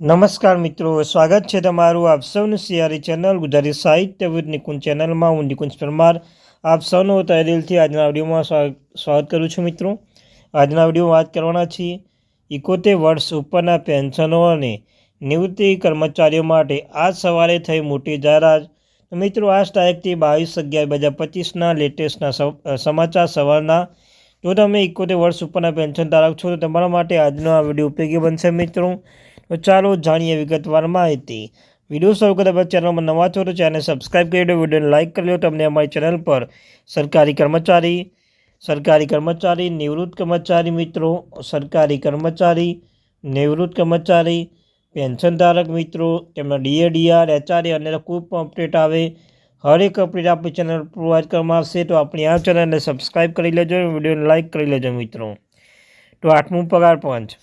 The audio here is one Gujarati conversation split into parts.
નમસ્કાર મિત્રો, સ્વાગત છે તમારું આપ સૌનું સિયારી ચેનલ, ગુજરાતી સાહિત્ય વિદ નિકુંજ ચેનલમાં. હું નિકુંજ પરમાર. આપ સૌનું તહેદિલથી આજના વિડીયોમાં સ્વા- સ્વાગત કરું છું મિત્રો. આજના વિડીયોમાં વાત કરવાના છીએ ઇકોતેર વર્ષ ઉપરના પેન્શનો અને નિવૃત્તિ કર્મચારીઓ માટે આજ સવારે થઈ મોટી જાહેરાત. તો મિત્રો આજ તારીખથી બાવીસ અગિયાર બે હજાર પચીસના લેટેસ્ટના સમાચાર સવારના. જો તમે ઇકોતેર વર્ષ ઉપરના પેન્શન ધારક છો, તો તમારા માટે આજનો આ વીડિયો ઉપયોગી બનશે મિત્રો. ચાલો જાણીએ વિગતવાર માહિતી. વીડિયો શરૂ કરતા પહેલાં ચેનલમાં નવા છો તો ચેનલ સબસ્ક્રાઇબ કરી દો, વિડીયોને લાઇક કરી લો તમને અમારી ચેનલ પર સરકારી કર્મચારી સરકારી કર્મચારી, નિવૃત્ત કર્મચારી મિત્રો, સરકારી કર્મચારી, નિવૃત્ત કર્મચારી, પેન્શનધારક મિત્રો, તેમના ડીએ ડીઆર એચઆરએ અને પણ અપડેટ આવે. હરેક અપડેટ આપણી ચેનલ પ્રોવાઈડ કરવામાં આવશે તો આપણી આ ચેનલને સબસ્ક્રાઈબ કરી લેજો, વિડીયોને લાઇક કરી લેજો મિત્રો. તો આઠમું પગાર પંચ.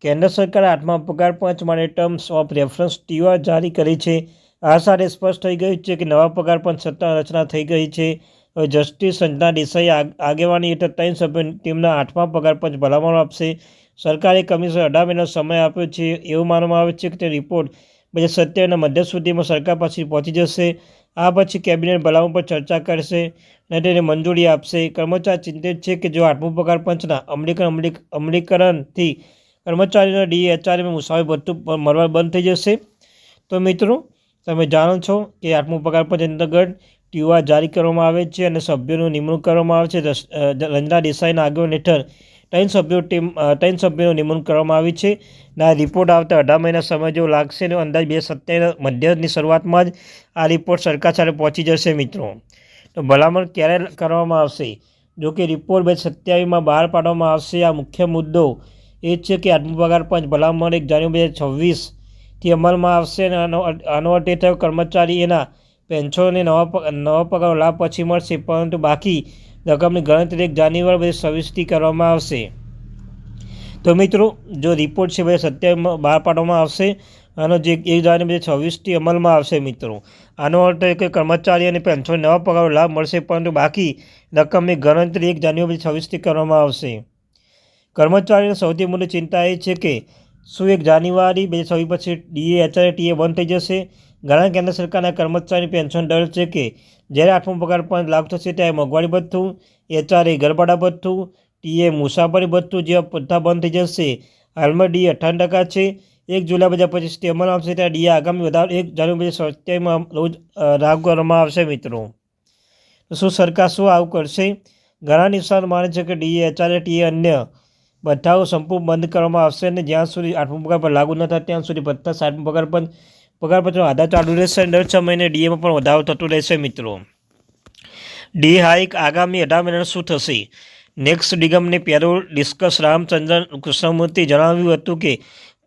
કેન્દ્ર સરકારે આઠમા પગાર પંચ માટે ટર્મ્સ ઓફ રેફરન્સ ટીઓઆર જારી કરી છે. આ સાથે સ્પષ્ટ થઈ ગયું છે કે નવા પગાર પંચ સત્તા રચના થઈ ગઈ છે. જસ્ટિસ સંજના દેસાઈ આગ- આગેવાની હેઠળ ત્રણ સભ્યોની ટીમના આઠમા પગાર પંચ ભલામણો આપશે. સરકારે કમિશન અઢાર મહિનો સમય આપ્યો છે. એવું માનવામાં આવે છે કે તે રિપોર્ટ બે હજાર સત્યાવીસના મધ્ય સુધીમાં સરકાર પાસે પહોંચી જશે. આ પછી કેબિનેટ ભલામણ પર ચર્ચા કરશે અને તેને મંજૂરી આપશે. કર્મચારી ચિંતિત છે કે જો આઠમું પગાર પંચના અમલીકરણ અમલીકરણથી કર્મચારીઓના ડી એચઆરએમ મુસાફરી ભથ્થું મળવા બંધ થઈ જશે. તો મિત્રો, તમે જાણો છો કે આઠમું પગાર પંચ અંતર્ગત ટીઓઆર જારી કરવામાં આવે છે અને સભ્યોની નિમણૂક કરવામાં આવે છે. રંજના દેસાઈના આગેવાન હેઠળ ત્રણ સભ્યો ટીમ ત્રણ સભ્યોની નિમણૂક કરવામાં આવી છે. ના, રિપોર્ટ આવતા અઢાર મહિના સમય જેવો લાગશે અને અંદાજ બે સત્યાવીસ મધ્યની શરૂઆતમાં જ આ રિપોર્ટ સરકાર સાથે પહોંચી જશે મિત્રો. તો ભલામણ ક્યારે કરવામાં આવશે? જો કે રિપોર્ટ બે સત્યાવીસમાં બહાર પાડવામાં આવશે. આ મુખ્ય મુદ્દો એ જ છે કે આઠમું પગાર પંચ ભલામણ એક જાન્યુઆરી બે હજાર છવ્વીસથી અમલમાં આવશે અને આનો આનો અર્થ એ થયો કર્મચારી એના. પેન્શનને નવા નવા પગાર લાભ પછી મળશે, પરંતુ બાકી રકમની ગણતરી એક જાન્યુઆરી બે છવ્વીસથી કરવામાં આવશે. તો મિત્રો, જો રિપોર્ટ છે ભાઈ સત્યાવીસમાં બહાર પાડવામાં આવશે, આનો જે એક જાન્યુઆરી બે છવ્વીસથી અમલમાં આવશે મિત્રો. આનો અર્થ એ કે કર્મચારી અને પેન્શન નવા પગારનો લાભ મળશે, પરંતુ બાકી રકમની ગણતરી એક જાન્યુઆરી છવ્વીસથી કરવામાં આવશે. કર્મચારીઓની સૌથી મોટી ચિંતા એ છે કે શું એક જાન્યુઆરી બે હજાર પછી ડીએ, એચઆરએ, ટીએ બંધ થઈ જશે? ઘણા કેન્દ્ર સરકારના કર્મચારી પેન્શન ડર છે કે જ્યારે આઠમો પગાર પણ લાગુ થશે ત્યારે મોંઘવારી ભથ્થું એચઆરએ ગરબાડા ભથ્થું ટીએ મુસાફરી ભથ્થું જેવા બધા બંધ થઈ જશે. હાલમાં ડીએ અઠ્ઠાવન ટકા છે. એક જુલાઈ બે હજાર પચીસથી અમલ આવશે ત્યારે ડીએ આગામી વધારો એક જાન્યુઆરી બે સત્યાવીસમાં રોજ લાગુ કરવામાં આવશે મિત્રો. શું સરકાર શું આવું કરશે? ઘણા નિષ્ણાત માને છે કે ડીએ, એચઆરએ, ટીએ અન્ય બધાઓ સંપૂર્ણ બંધ કરવામાં આવશે અને જ્યાં સુધી આઠમો પગાર પર લાગુ ન થાય ત્યાં સુધી બધા સાતમો પગાર પણ પગાર પત્રનો આધાર ચાલુ રહેશે અને દર છ મહિને ડીએમાં પણ વધારો થતો રહેશે મિત્રો. ડી હાઇક આગામી અઢાર મહિનાનું શું થશે? નેક્સ્ટ નિગમની પેરોલ ડિસ્કસ રામચંદ્રન કૃષ્ણમૂર્તિ જણાવ્યું હતું કે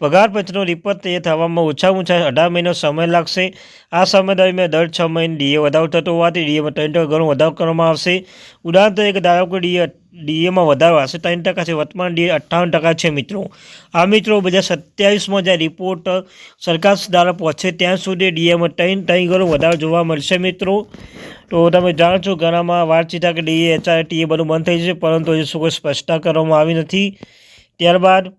પગાર પંચનો રિપોર્ટ તૈયાર થવામાં ઓછામાં ઓછા અઢાર મહિનો સમય લાગશે. આ સમય દરમિયાન દર છ મહિને ડીએ વધારો થતો હોવાથી ડીએમાં ત્રણ ટકા ઘણો વધારો કરવામાં આવશે. ઉદાહરણ તરીકે ધારો કે ડીએ, ડીએમાં વધારો આવશે, ત્રણ ટકા છે. વર્તમાન ડીએ અઠ્ઠાવન ટકા છે મિત્રો. આ મિત્રો બે હજાર સત્યાવીસમાં જ્યાં રિપોર્ટ સરકાર દ્વારા પહોંચે ત્યાં સુધી ડીએમાં ત્રણ ત્રણ ઘણો વધારો જોવા મળશે મિત્રો. તો તમે જાણો છો, ઘણામાં વાતચીત કે ડીએ એચઆરટીએ બધું બંધ થઈ જશે, પરંતુ હજુ શું કોઈ સ્પષ્ટતા કરવામાં આવી નથી. ત્યારબાદ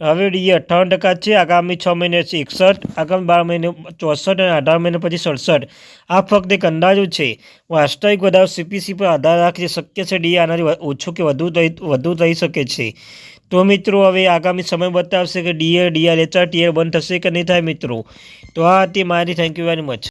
હવે ડીએ અઠ્ઠાવન ટકા છે, આગામી છ મહિને એકસઠ, આગામી બાર મહિને ચોસઠ અને અઢાર મહિને પછી સડસઠ. આ ફક્ત એક અંદાજો છે. વાસ્તવિક વધારો સીપીસી પર આધાર રાખી શક્ય છે ડીએ આનાથી ઓછો કે વધુ વધુ થઈ શકે છે. તો મિત્રો, હવે આગામી સમય બતાવશે કે ડીએ ડીઆર એચઆર ટીઆર બંધ થશે કે નહીં થાય મિત્રો? તો આ હતી મારી થેન્ક યુ વેરી મચ